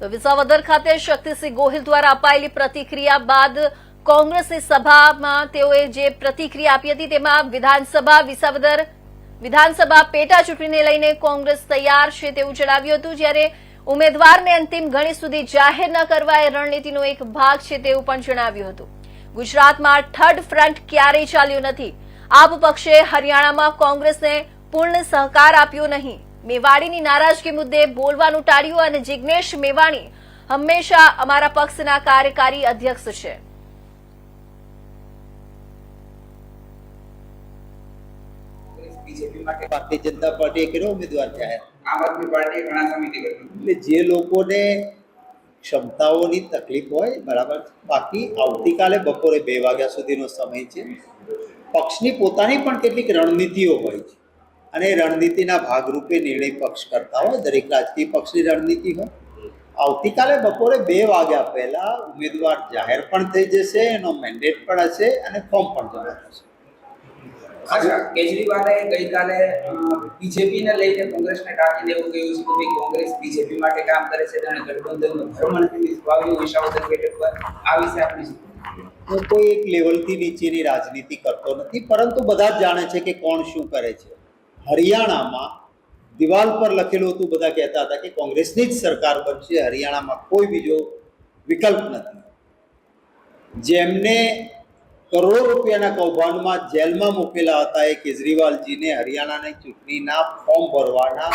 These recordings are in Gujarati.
તો વિસાવદર ખાતે શક્તિસિંહ ગોહિલ દ્વારા અપાયેલી પ્રતિક્રિયા બાદ કોંગ્રેસની સભામાં તેઓએ જે પ્રતિક્રિયા આપી હતી તેમાં વિધાનસભા વિસાવદર વિધાનસભા પેટા ચૂંટણીને લઈને કોંગ્રેસ તૈયાર છે તેવું જણાવ્યું હતું, જ્યારે ઉમેદવારને અંતિમ ઘણી સુધી જાહેર ન કરવા એ રણનીતિનો એક ભાગ છે તેવું પણ જણાવ્યું હતું. ગુજરાતમાં થર્ડ ફ્રન્ટ ક્યારેય ચાલ્યું નથી. આપ પક્ષે હરિયાણામાં કોંગ્રેસને પૂર્ણ સહકાર આપ્યો નહીં. મેવાડીની નારાજગી મુદ્દે બોલવાનું ટાળ્યું અને જિજ્ઞેશ મેવાણી હંમેશા અમારા પક્ષના કાર્યકારી અધ્યક્ષ છે. બીજેપી માટે ભારતીય જનતા પાર્ટીએ કર્યો ઉમેદવાર જાહેર આમ આદમી પાર્ટીએ ઘણા સમયથી એટલે જે લોકોને ક્ષમતાઓની તકલીફ હોય બરાબર બાકી આવતીકાલે બપોરે બે વાગ્યા સુધીનો સમય છે. પક્ષની પોતાની પણ કેટલીક રણનીતિઓ હોય છે. અને રણનીતિના ભાગરૂપે નિર્ણય પક્ષ કરતા હોય દરેક રાજકીય પક્ષની રણનીતિ હોય. આવતીકાલે બપોરે બે વાગ્યા પહેલા ઉમેદવાર જાહેર પણ થઈ જશે એનો મેન્ડેટ પણ હશે અને ફોર્મ પણ જમા થશે. કેજરીવાલે ગઈકાલે બીજેપીને લઈને કોંગ્રેસને ટાંકી દેવું કહ્યું છે કે કોંગ્રેસ બીજેપી માટે કામ કરે છે અને ગઠબંધનનો ધર્મ નથી નિભાવ્યું વિશાવદર બેઠક પર આ વિશે આપણે હું કોઈ એક લેવલથી નીચેની રાજનીતિ કરતો નથી પરંતુ બધા જ જાણે છે કે કોણ શું કરે છે. હરિયાણામાં દિવાલ પર લખેલું હતું, બધા કહેતા હતા કે કોંગ્રેસની જ સરકાર બનશે, હરિયાણામાં કોઈ બીજો વિકલ્પ નથી. જેમને કરોડો રૂપિયાના કૌભાંડમાં જેલમાં મૂકેલા હતા એ કેજરીવાલજીને હરિયાણાની ચૂંટણીના ફોર્મ ભરવાના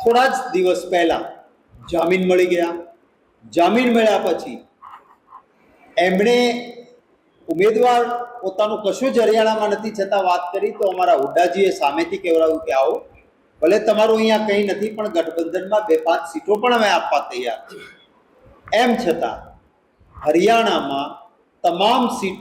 થોડા જ દિવસ પહેલા જામીન મળી ગયા. જામીન મળ્યા પછી એમણે ઉમેદવાર પોતાનું કશું જ હરિયાણામાં નથી, છતાં વાત કરી તો અમારા હુડ્ડાજીએ સામેથી કહેવડાવ્યું કે આવો, ભલે તમારું અહીંયા કંઈ નથી, પણ ગઠબંધનમાં બે પાંચ સીટો પણ અમે આપવા તૈયાર છીએ. એમ છતાં હરિયાણામાં તમામ સીટો